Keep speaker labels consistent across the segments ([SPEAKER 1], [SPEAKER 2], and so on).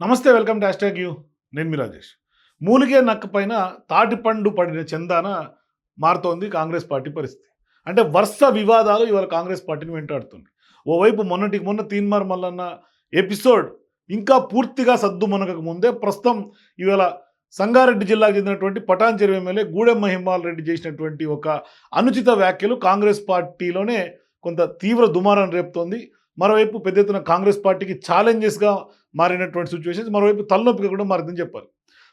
[SPEAKER 1] నమస్తే welcome to hash you. నేను మీ రాజేష్. మూలిగే నక్క పైన తాటిపండు పడిన చందాన మారుతోంది కాంగ్రెస్ పార్టీ పరిస్థితి. అంటే వరుస వివాదాలు ఇవాళ కాంగ్రెస్ పార్టీని వెంటాడుతుంది. ఓవైపు మొన్నటికి మొన్న తీన్మార్ మల్లన్న ఎపిసోడ్ ఇంకా పూర్తిగా సద్దు మునగక ముందే ప్రస్తుతం ఇవాళ సంగారెడ్డి జిల్లాకు చెందినటువంటి పటాన్చెరు ఎమ్మెల్యే గూడెం మహిమాల్ రెడ్డి చేసినటువంటి ఒక అనుచిత వ్యాఖ్యలు కాంగ్రెస్ పార్టీలోనే కొంత తీవ్ర దుమారం రేపుతోంది. మరోవైపు పెద్ద ఎత్తున కాంగ్రెస్ పార్టీకి ఛాలెంజెస్గా మారినటువంటి సిచ్యువేషన్స్ మరోవైపు తలనొప్పిగా కూడా మారిందని చెప్పాలి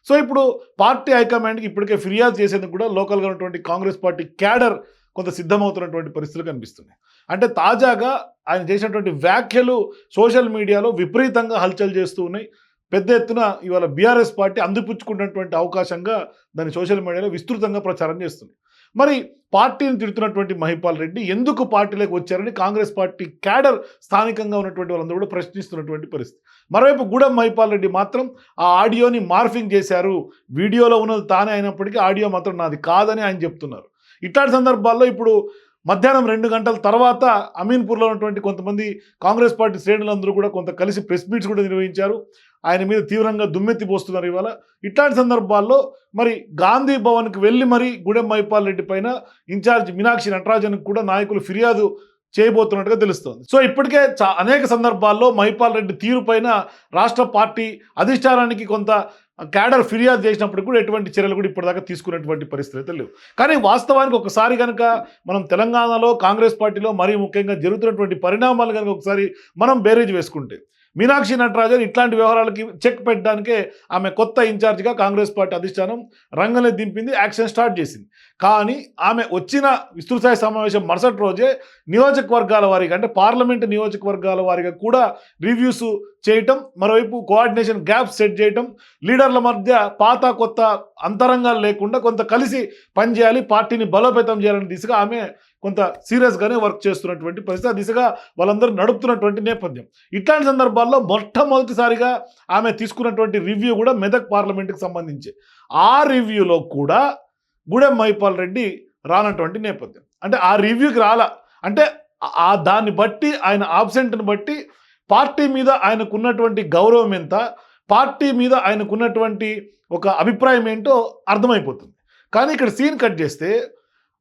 [SPEAKER 1] సో ఇప్పుడు పార్టీ హైకమాండ్కి ఇప్పటికే ఫిర్యాదు చేసేందుకు కూడా లోకల్గా ఉన్నటువంటి కాంగ్రెస్ పార్టీ క్యాడర్ కొంత సిద్ధమవుతున్నటువంటి పరిస్థితులు కనిపిస్తున్నాయి. అంటే తాజాగా ఆయన చేసినటువంటి వ్యాఖ్యలు సోషల్ మీడియాలో విపరీతంగా హల్చల్ చేస్తూ ఉన్నాయి. పెద్ద ఎత్తున ఇవాళ బీఆర్ఎస్ పార్టీ అందిపుచ్చుకున్నటువంటి అవకాశంగా దాన్ని సోషల్ మీడియాలో విస్తృతంగా ప్రచారం చేస్తుంది. మరి పార్టీని తిడుతున్నటువంటి మహిపాల్ రెడ్డి ఎందుకు పార్టీలోకి వచ్చారని కాంగ్రెస్ పార్టీ క్యాడర్ స్థానికంగా ఉన్నటువంటి వాళ్ళందరూ కూడా ప్రశ్నిస్తున్నటువంటి పరిస్థితి. మరోవైపు గూడెం మహిపాల్ రెడ్డి మాత్రం ఆ ఆడియోని మార్ఫింగ్ చేశారు. వీడియోలో ఉన్నది తానే అయినప్పటికీ ఆడియో మాత్రం నాది కాదని ఆయన చెప్తున్నారు. ఇట్లాంటి సందర్భాల్లో ఇప్పుడు మధ్యాహ్నం రెండు గంటల తర్వాత అమీన్పూర్లో ఉన్నటువంటి కొంతమంది కాంగ్రెస్ పార్టీ శ్రేణులందరూ కూడా కొంత కలిసి ప్రెస్ మీట్స్ కూడా నిర్వహించారు. ఆయన మీద తీవ్రంగా దుమ్మెత్తి పోస్తున్నారు ఇవాళ. ఇట్లాంటి సందర్భాల్లో మరి గాంధీ భవన్కి వెళ్ళి మరి గుడెం మైపాల్ రెడ్డి పైన ఇన్ఛార్జ్ మీనాక్షి నటరాజన్కి కూడా నాయకులు ఫిర్యాదు చేయబోతున్నట్టుగా తెలుస్తోంది. సో ఇప్పటికే చా అనేక సందర్భాల్లో మహిపాల్ రెడ్డి తీరుపైన రాష్ట్ర పార్టీ అధిష్టానానికి కొంత క్యాడర్ ఫిర్యాదు చేసినప్పుడు కూడా ఎటువంటి చర్యలు కూడా ఇప్పటిదాకా తీసుకున్నటువంటి అయితే లేవు. కానీ వాస్తవానికి ఒకసారి కనుక మనం తెలంగాణలో కాంగ్రెస్ పార్టీలో మరీ ముఖ్యంగా జరుగుతున్నటువంటి పరిణామాలు కనుక ఒకసారి మనం బేరేజ్ వేసుకుంటే మీనాక్షి నటరాజన్ ఇట్లాంటి వ్యవహారాలకి చెక్ పెట్టడానికే ఆమె కొత్త ఇన్ఛార్జిగా కాంగ్రెస్ పార్టీ అధిష్టానం రంగంలో దింపింది యాక్షన్ స్టార్ట్ చేసింది. కానీ ఆమె వచ్చిన విస్తృతస్థాయి సమావేశం మరుసటి రోజే నియోజకవర్గాల వారిగా అంటే పార్లమెంట్ నియోజకవర్గాల వారిగా కూడా రివ్యూస్ చేయటం మరోవైపు కోఆర్డినేషన్ గ్యాప్ సెట్ చేయటం లీడర్ల మధ్య పాత కొత్త అంతరంగాలు లేకుండా కొంత కలిసి పనిచేయాలి పార్టీని బలోపేతం చేయాలనే దిశగా ఆమె కొంత సీరియస్గానే వర్క్ చేస్తున్నటువంటి పరిస్థితి. ఆ దిశగా వాళ్ళందరూ నడుపుతున్నటువంటి నేపథ్యం. ఇట్లాంటి సందర్భాల్లో మొట్టమొదటిసారిగా ఆమె తీసుకున్నటువంటి రివ్యూ కూడా మెదక్ పార్లమెంట్కి సంబంధించి. ఆ రివ్యూలో కూడా గూడెం మహిపాల్ రెడ్డి రానటువంటి నేపథ్యం. అంటే ఆ రివ్యూకి రాల. అంటే ఆ దాన్ని బట్టి ఆయన ఆబ్సెంట్ని బట్టి పార్టీ మీద ఆయనకున్నటువంటి గౌరవం ఎంత పార్టీ మీద ఆయనకున్నటువంటి ఒక అభిప్రాయం ఏంటో అర్థమైపోతుంది. కానీ ఇక్కడ సీన్ కట్ చేస్తే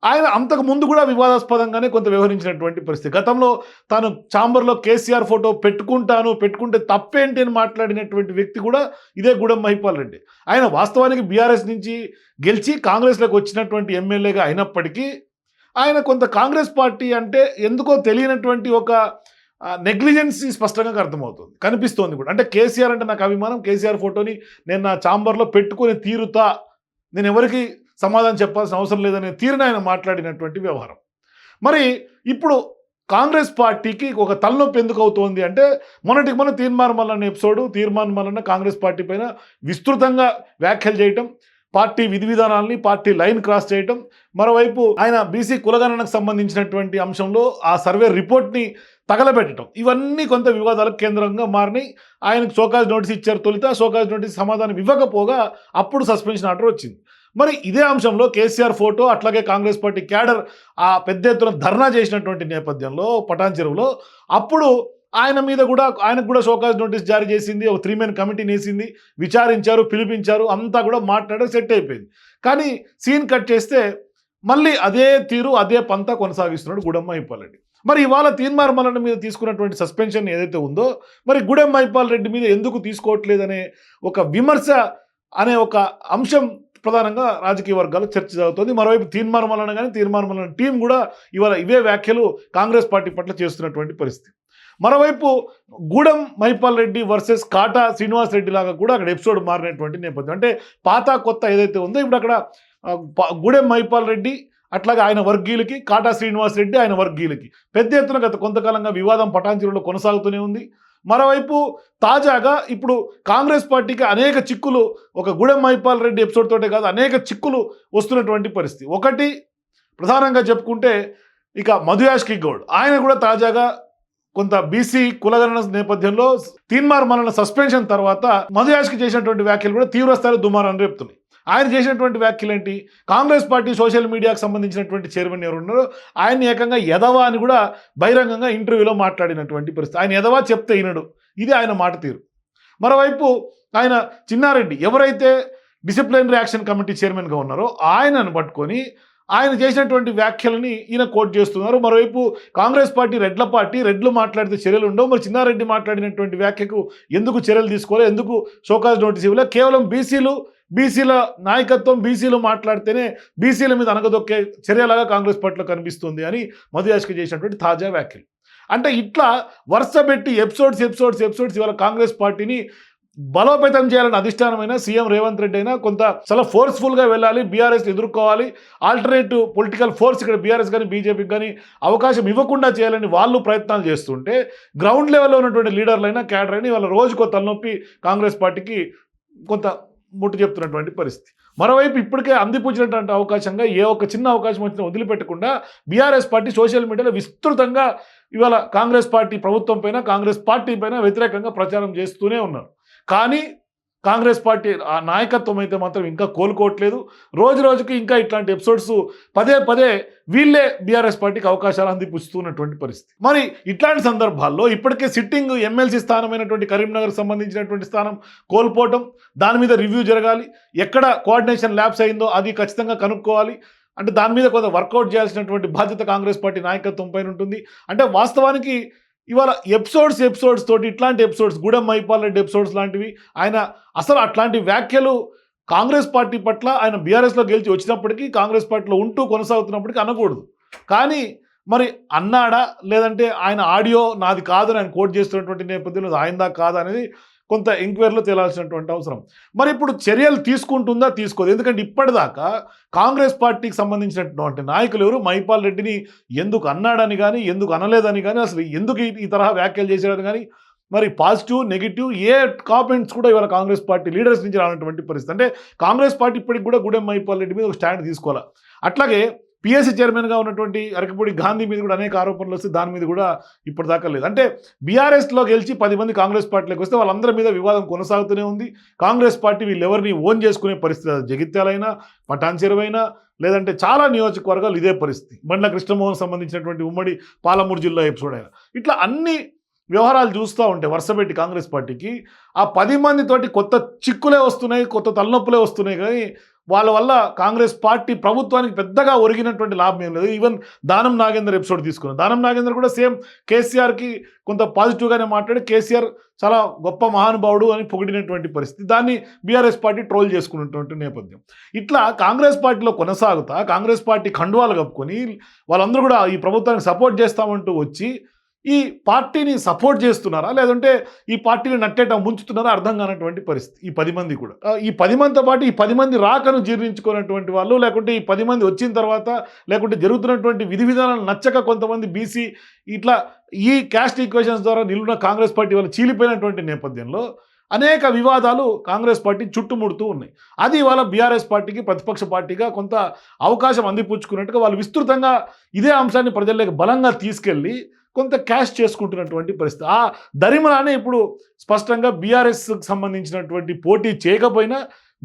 [SPEAKER 1] ఆయన అంతకు ముందు కూడా వివాదాస్పదంగానే కొంత వ్యవహరించినటువంటి పరిస్థితి. గతంలో తాను ఛాంబర్లో కేసీఆర్ ఫోటో పెట్టుకుంటాను పెట్టుకుంటే తప్పేంటి అని మాట్లాడినటువంటి వ్యక్తి కూడా ఇదే గూడెం మహిపాల్ రెడ్డి. ఆయన వాస్తవానికి బీఆర్ఎస్ నుంచి గెలిచి కాంగ్రెస్లోకి వచ్చినటువంటి ఎమ్మెల్యేగా అయినప్పటికీ ఆయన కొంత కాంగ్రెస్ పార్టీ అంటే ఎందుకో తెలియనటువంటి ఒక నెగ్లిజెన్సీ స్పష్టంగా అర్థమవుతుంది. కనిపిస్తోంది కూడా. అంటే కేసీఆర్ అంటే నాకు అభిమానం. కేసీఆర్ ఫోటోని నేను నా ఛాంబర్లో పెట్టుకుని తీరుతా నేను ఎవరికి సమాధానం చెప్పాల్సిన అవసరం లేదనే తీరిన ఆయన మాట్లాడినటువంటి వ్యవహారం. మరి ఇప్పుడు కాంగ్రెస్ పార్టీకి ఒక తలనొప్పి ఎందుకు అవుతోంది అంటే మొన్నటికి మొన్న తీర్మానం మల్లన్న ఎపిసోడ్ తీర్మానం మల్లన్న కాంగ్రెస్ పార్టీ పైన విస్తృతంగా వ్యాఖ్యలు చేయటం పార్టీ విధి విధానాలని పార్టీ లైన్ క్రాస్ చేయటం. మరోవైపు ఆయన బీసీ కులగణనకు సంబంధించినటువంటి అంశంలో ఆ సర్వే రిపోర్ట్ని తగలబెట్టడం ఇవన్నీ కొంత వివాదాలకు కేంద్రంగా మారినాయి. ఆయనకు సోకాజ్ నోటీస్ ఇచ్చారు తొలిత. సోకాజ్ నోటీస్ సమాధానం ఇవ్వకపోగా అప్పుడు సస్పెన్షన్ ఆర్డర్ వచ్చింది. మరి ఇదే అంశంలో కేసీఆర్ ఫోటో అట్లాగే కాంగ్రెస్ పార్టీ క్యాడర్ ఆ పెద్ద ఎత్తున ధర్నా చేసినటువంటి నేపథ్యంలో పటాన్ చెరువులో అప్పుడు ఆయన మీద కూడా ఆయనకు కూడా షోకాజ్ నోటీస్ జారీ చేసింది ఒక త్రీ మెన్ కమిటీని వేసింది విచారించారు పిలిపించారు అంతా కూడా మాట్లాడే సెట్ అయిపోయింది. కానీ సీన్ కట్ చేస్తే మళ్ళీ అదే తీరు అదే పంత కొనసాగిస్తున్నాడు గుడమ్మ అయిపోలేండి రెడ్డి. మరి ఇవాళ తీన్మార్ మల్లన్న మీద తీసుకున్నటువంటి సస్పెన్షన్ ఏదైతే ఉందో మరి గుడెం మైపాల్ రెడ్డి మీద ఎందుకు తీసుకోవట్లేదనే ఒక విమర్శ అనే ఒక అంశం ప్రధానంగా రాజకీయ వర్గాలు చర్చ జరుగుతుంది. మరోవైపు తీర్మానం వలన కానీ తీర్మానం వలన టీం కూడా ఇవాళ ఇవే వ్యాఖ్యలు కాంగ్రెస్ పార్టీ పట్ల చేస్తున్నటువంటి పరిస్థితి. మరోవైపు గూడెం మహిపాల్ రెడ్డి వర్సెస్ కాటా శ్రీనివాస్ రెడ్డి లాగా కూడా అక్కడ ఎపిసోడ్ మారినటువంటి నేపథ్యం. అంటే పాత కొత్త ఏదైతే ఉందో ఇప్పుడు అక్కడ గూడెం మహిపాల్ రెడ్డి అట్లాగే ఆయన వర్గీయులకి కాటా శ్రీనివాస్ రెడ్డి ఆయన వర్గీయులకి పెద్ద ఎత్తున గత కొంతకాలంగా వివాదం పటాంజలిలో కొనసాగుతూనే ఉంది. మరోవైపు తాజాగా ఇప్పుడు కాంగ్రెస్ పార్టీకి అనేక చిక్కులు ఒక గూడెం మైపాల్ రెడ్డి ఎపిసోడ్ తోటే కాదు అనేక చిక్కులు వస్తున్నటువంటి పరిస్థితి. ఒకటి ప్రధానంగా చెప్పుకుంటే ఇక మధుయాష్కి గౌడ్. ఆయన కూడా తాజాగా కొంత బీసీ కులగణన నేపథ్యంలో తీన్మార్ మనల సస్పెన్షన్ తర్వాత మధుయాష్కి చేసినటువంటి వ్యాఖ్యలు కూడా తీవ్రస్థాయిలో దుమారాన్ని రేపుతున్నాయి. ఆయన చేసినటువంటి వ్యాఖ్యలు ఏంటి కాంగ్రెస్ పార్టీ సోషల్ మీడియాకు సంబంధించినటువంటి చైర్మన్ ఎవరు ఉన్నారో ఆయన ఏకంగా ఎదవా అని కూడా బహిరంగంగా ఇంటర్వ్యూలో మాట్లాడినటువంటి పరిస్థితి. ఆయన ఎదవా చెప్తే వినడు. ఇది ఆయన మాట తీరు. మరోవైపు ఆయన చిన్నారెడ్డి ఎవరైతే డిసిప్లినరీ యాక్షన్ కమిటీ చైర్మన్గా ఉన్నారో ఆయనను పట్టుకొని ఆయన చేసినటువంటి వ్యాఖ్యలని ఈయన కోట్ చేస్తున్నారు. మరోవైపు కాంగ్రెస్ పార్టీ రెడ్ల పార్టీ రెడ్లు మాట్లాడితే చర్యలు ఉండవు. మరి చిన్నారెడ్డి మాట్లాడినటువంటి వ్యాఖ్యకు ఎందుకు చర్యలు తీసుకోవాలి ఎందుకు షోకాజ్ నోటీస్ ఇవ్వలే? కేవలం బీసీలు బీసీల నాయకత్వం బీసీలు మాట్లాడితేనే బీసీల మీద అనగదొక్కే చర్యలాగా కాంగ్రెస్ పార్టీలో కనిపిస్తుంది అని మధుయాష్కి చేసినటువంటి తాజా వ్యాఖ్యలు. అంటే ఇట్లా వరుస పెట్టి ఎపిసోడ్స్ ఎపిసోడ్స్ ఎపిసోడ్స్ ఇవాళ కాంగ్రెస్ పార్టీని బలోపేతం చేయాలని అధిష్టానమైన సీఎం రేవంత్ రెడ్డి అయినా కొంత చాలా ఫోర్స్ఫుల్గా వెళ్ళాలి బీఆర్ఎస్ ఎదుర్కోవాలి ఆల్టర్నేటివ్ పొలిటికల్ ఫోర్స్ ఇక్కడ బీఆర్ఎస్ కానీ బీజేపీకి కానీ అవకాశం ఇవ్వకుండా చేయాలని వాళ్ళు ప్రయత్నాలు చేస్తుంటే గ్రౌండ్ లెవెల్లో ఉన్నటువంటి లీడర్లైనా క్యాడర్ అయినా ఇవాళ రోజుకో తలనొప్పి కాంగ్రెస్ పార్టీకి కొంత ముట్టు చెప్తున్నటువంటి పరిస్థితి. మరోవైపు ఇప్పటికే అందిపుచ్చినటువంటి అవకాశంగా ఏ ఒక్క చిన్న అవకాశం వచ్చినా వదిలిపెట్టకుండా బీఆర్ఎస్ పార్టీ సోషల్ మీడియాలో విస్తృతంగా ఇవాళ కాంగ్రెస్ పార్టీ ప్రభుత్వం పైన కాంగ్రెస్ పార్టీ పైన వ్యతిరేకంగా ప్రచారం చేస్తూనే ఉన్నారు. కానీ కాంగ్రెస్ పార్టీ ఆ నాయకత్వం అయితే మాత్రం ఇంకా కోలుకోవట్లేదు. రోజు రోజుకి ఇంకా ఇట్లాంటి ఎపిసోడ్స్ పదే పదే వీళ్ళే బీఆర్ఎస్ పార్టీకి అవకాశాలు అందిపుస్తున్నటువంటి పరిస్థితి. మరి ఇట్లాంటి సందర్భాల్లో ఇప్పటికే సిట్టింగ్ ఎమ్మెల్సీ స్థానమైనటువంటి కరీంనగర్ సంబంధించినటువంటి స్థానం కోల్పోవటం దాని మీద రివ్యూ జరగాలి. ఎక్కడ కోఆర్డినేషన్ ల్యాబ్స్ అయిందో అది ఖచ్చితంగా కనుక్కోవాలి. అంటే దాని మీద కొంత వర్కౌట్ చేయాల్సినటువంటి బాధ్యత కాంగ్రెస్ పార్టీ నాయకత్వం పైన ఉంటుంది. అంటే వాస్తవానికి ఇవాళ ఎపిసోడ్స్ ఎపిసోడ్స్ తోటి ఇట్లాంటి ఎపిసోడ్స్ గూడెం మైపాల్ రెడ్డి ఎపిసోడ్స్ లాంటివి ఆయన అసలు అట్లాంటి వ్యాఖ్యలు కాంగ్రెస్ పార్టీ పట్ల ఆయన బీఆర్ఎస్లో గెలిచి వచ్చినప్పటికీ కాంగ్రెస్ పార్టీలో ఉంటూ కొనసాగుతున్నప్పటికీ అనకూడదు. కానీ మరి అన్నాడా లేదంటే ఆయన ఆడియో నాది కాదని ఆయన కోట్ చేస్తున్నటువంటి నేపథ్యంలో ఆయన ఆయనదా కాదా అనేది కొంత ఎంక్వైరీలో తేలాల్సినటువంటి అవసరం. మరి ఇప్పుడు చర్యలు తీసుకుంటుందా? తీసుకోదు. ఎందుకంటే ఇప్పటిదాకా కాంగ్రెస్ పార్టీకి సంబంధించినటువంటి నాయకులు ఎవరు? మైపాల్ రెడ్డిని ఎందుకు అన్నాడని కానీ ఎందుకు అనలేదని కానీ అసలు ఎందుకు ఈ- ఈ తరహా వ్యాఖ్యలు చేశాడని కానీ మరి పాజిటివ్ నెగిటివ్ ఏ కామెంట్స్ కూడా ఇవాళ కాంగ్రెస్ పార్టీ లీడర్స్ నుంచి రానటువంటి పరిస్థితి. అంటే కాంగ్రెస్ పార్టీ ఇప్పటికి కూడా గుడెం మైపాల్ రెడ్డి మీద ఒక స్టాండ్ తీసుకోవాలి? అట్లాగే పిఎస్సీ చైర్మన్గా ఉన్నటువంటి అరకపూడి గాంధీ మీద కూడా అనేక ఆరోపణలు వస్తే దాని మీద కూడా ఇప్పటిదాకా లేదు. అంటే బీఆర్ఎస్లో గెలిచి పది మంది కాంగ్రెస్ పార్టీలోకి వస్తే వాళ్ళందరి మీద వివాదం కొనసాగుతూనే ఉంది. కాంగ్రెస్ పార్టీ వీళ్ళెవరిని ఓన్ చేసుకునే పరిస్థితి జగిత్యాలైనా పటాన్చెరువైనా లేదంటే చాలా నియోజకవర్గాలు ఇదే పరిస్థితి. బండ్ల కృష్ణమోహన్ సంబంధించినటువంటి ఉమ్మడి పాలమూరు జిల్లా ఎపిసోడ్ అయినా ఇట్లా అన్ని వ్యవహారాలు చూస్తూ ఉంటే వరుసపెట్టి కాంగ్రెస్ పార్టీకి ఆ పది మందితోటి కొత్త చిక్కులే వస్తున్నాయి కొత్త తలనొప్పులే వస్తున్నాయి కానీ వాళ్ళ వల్ల కాంగ్రెస్ పార్టీ ప్రభుత్వానికి పెద్దగా ఒరిగినటువంటి లాభం ఏం లేదు. ఈవెన్ దానం నాగేందర్ ఎపిసోడ్ తీసుకున్నాం. దానం నాగేందర్ కూడా సేమ్ కేసీఆర్కి కొంత పాజిటివ్గానే మాట్లాడి కేసీఆర్ చాలా గొప్ప మహానుభావుడు అని పొగిడినటువంటి పరిస్థితి. దాన్ని బీఆర్ఎస్ పార్టీ ట్రోల్ చేసుకున్నటువంటి నేపథ్యం. ఇట్లా కాంగ్రెస్ పార్టీలో కొనసాగుతా కాంగ్రెస్ పార్టీ ఖండువాలు కప్పుకొని వాళ్ళందరూ కూడా ఈ ప్రభుత్వానికి సపోర్ట్ చేస్తామంటూ వచ్చి ఈ పార్టీని సపోర్ట్ చేస్తున్నారా? లేదంటే ఈ పార్టీని నట్టేట ముంచుతున్నారా? అర్థం కానటువంటి పరిస్థితి. ఈ పది మంది కూడా. ఈ పది మందితో పాటు ఈ పది మంది రాకను జీర్ణించుకున్నటువంటి వాళ్ళు లేకుంటే ఈ పది మంది వచ్చిన తర్వాత లేకుంటే జరుగుతున్నటువంటి విధి విధానాలు నచ్చక కొంతమంది బీసీ ఇట్లా ఈ క్యాస్ట్ ఈక్వేషన్స్ ద్వారా నిలువున కాంగ్రెస్ పార్టీ వాళ్ళు చీలిపోయినటువంటి నేపథ్యంలో అనేక వివాదాలు కాంగ్రెస్ పార్టీ చుట్టుముడుతూ ఉన్నాయి. అది ఇవాళ బీఆర్ఎస్ పార్టీకి ప్రతిపక్ష పార్టీగా కొంత అవకాశం అందిపుచ్చుకున్నట్టుగా వాళ్ళు విస్తృతంగా ఇదే అంశాన్ని ప్రజల్లోకి బలంగా తీసుకెళ్ళి కొంత క్యాష్ చేసుకుంటున్నటువంటి పరిస్థితి. ఆ దరిమలానే ఇప్పుడు స్పష్టంగా బీఆర్ఎస్కి సంబంధించినటువంటి పోటీ చేయకపోయినా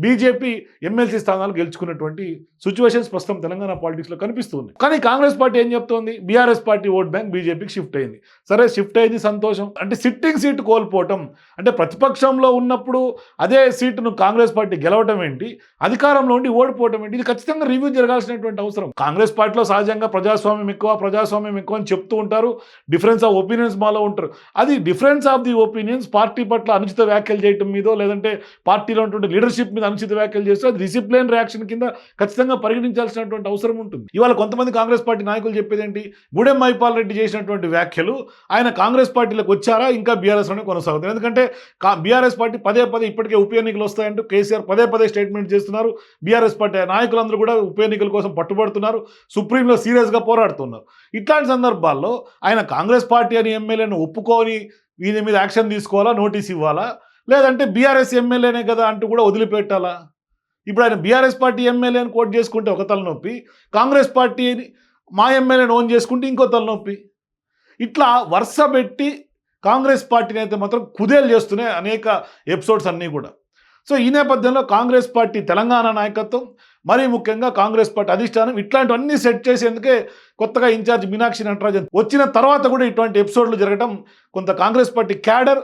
[SPEAKER 1] బీజేపీ ఎమ్మెల్సీ స్థానాలు గెలుచుకున్నటువంటి సిచ్యువేషన్స్ ప్రస్తుతం తెలంగాణ పాలిటిక్స్లో కనిపిస్తుంది. కానీ కాంగ్రెస్ పార్టీ ఏం చెప్తోంది? బీఆర్ఎస్ పార్టీ ఓట్ బ్యాంక్ బీజేపీకి షిఫ్ట్ అయింది. సరే షిఫ్ట్ అయింది సంతోషం. అంటే సిట్టింగ్ సీటు కోల్పోవటం అంటే ప్రతిపక్షంలో ఉన్నప్పుడు అదే సీటును కాంగ్రెస్ పార్టీ గెలవటం ఏంటి? అధికారంలో ఉండి ఓడిపోవటం ఏంటి? ఇది ఖచ్చితంగా రివ్యూ జరగాల్సినటువంటి అవసరం. కాంగ్రెస్ పార్టీలో సహజంగా ప్రజాస్వామ్యం ఎక్కువ ప్రజాస్వామ్యం ఎక్కువ అని చెప్తూ ఉంటారు. డిఫరెన్స్ ఆఫ్ ఒపీనియన్స్ మాలో ఉంటారు. అది difference of the opinions party పట్ల అనుచిత వ్యాఖ్యలు చేయటం మీదో లేదంటే పార్టీలో ఉన్నటువంటి లీడర్షిప్ మీద అనుచిత వ్యాఖ్యలు చేస్తే అది డిసిప్లిన్ రియాక్షన్ కింద ఖచ్చితంగా పరిగణించాల్సినటువంటి అవసరం ఉంటుంది. ఇవాళ కొంతమంది కాంగ్రెస్ పార్టీ నాయకులు చెప్పేది ఏంటి గూడెం మైపాల్ రెడ్డి చేసినటువంటి వ్యాఖ్యలు ఆయన కాంగ్రెస్ పార్టీలోకి వచ్చారా? ఇంకా బీఆర్ఎస్లోనే కొనసాగుతుంది ఎందుకంటే బీఆర్ఎస్ పార్టీ పదే పదే ఇప్పటికే ఉప ఎన్నికలు వస్తాయంటూ కేసీఆర్ పదే పదే స్టేట్మెంట్ చేస్తున్నారు. బీఆర్ఎస్ పార్టీ నాయకులందరూ కూడా ఉప ఎన్నికల కోసం పట్టుబడుతున్నారు. సుప్రీంలో సీరియస్గా పోరాడుతున్నారు. ఇట్లాంటి సందర్భాల్లో ఆయన కాంగ్రెస్ పార్టీ అని ఎమ్మెల్యేను ఒప్పుకొని వీని మీద యాక్షన్ తీసుకోవాలా? నోటీస్ ఇవ్వాలా? లేదంటే బీఆర్ఎస్ ఎమ్మెల్యేనే కదా అంటూ కూడా వదిలిపెట్టాలా? ఇప్పుడు ఆయన బీఆర్ఎస్ పార్టీ ఎమ్మెల్యేని కోట్ చేసుకుంటే ఒక తలనొప్పి కాంగ్రెస్ పార్టీని మా ఎమ్మెల్యేని ఓన్ చేసుకుంటే ఇంకో తలనొప్పి. ఇట్లా వరుస పెట్టి కాంగ్రెస్ పార్టీని అయితే మాత్రం కుదేలు చేస్తున్నాయి అనేక ఎపిసోడ్స్ అన్నీ కూడా. సో ఈ నేపథ్యంలో కాంగ్రెస్ పార్టీ తెలంగాణ నాయకత్వం మరీ ముఖ్యంగా కాంగ్రెస్ పార్టీ అధిష్టానం ఇట్లాంటివన్నీ సెట్ చేసేందుకే కొత్తగా ఇన్ఛార్జ్ మీనాక్షి నటరాజన్ వచ్చిన తర్వాత కూడా ఇటువంటి ఎపిసోడ్లు జరగడం కొంత Congress party cadre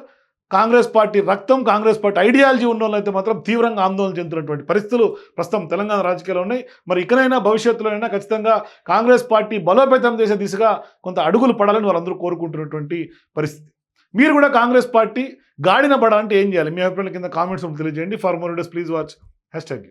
[SPEAKER 1] Congress party రక్తం కాంగ్రెస్ పార్టీ ఐడియాలజీ ఉన్న వాళ్ళైతే మాత్రం తీవ్రంగా ఆందోళన చెందుతున్నటువంటి పరిస్థితులు ప్రస్తుతం తెలంగాణ రాజకీయాలు ఉన్నాయి. మరి ఇకనైనా భవిష్యత్తులో అయినా ఖచ్చితంగా కాంగ్రెస్ పార్టీ బలోపేతం చేసే దిశగా కొంత అడుగులు పడాలని వాళ్ళందరూ కోరుకుంటున్నటువంటి పరిస్థితి. మీరు కూడా కాంగ్రెస్ పార్టీ గాడిన పడాలంటే ఏం చేయాలి? మీ అభిప్రాయం కింద కామెంట్స్ తెలియజేయండి. For more days please watch hashtag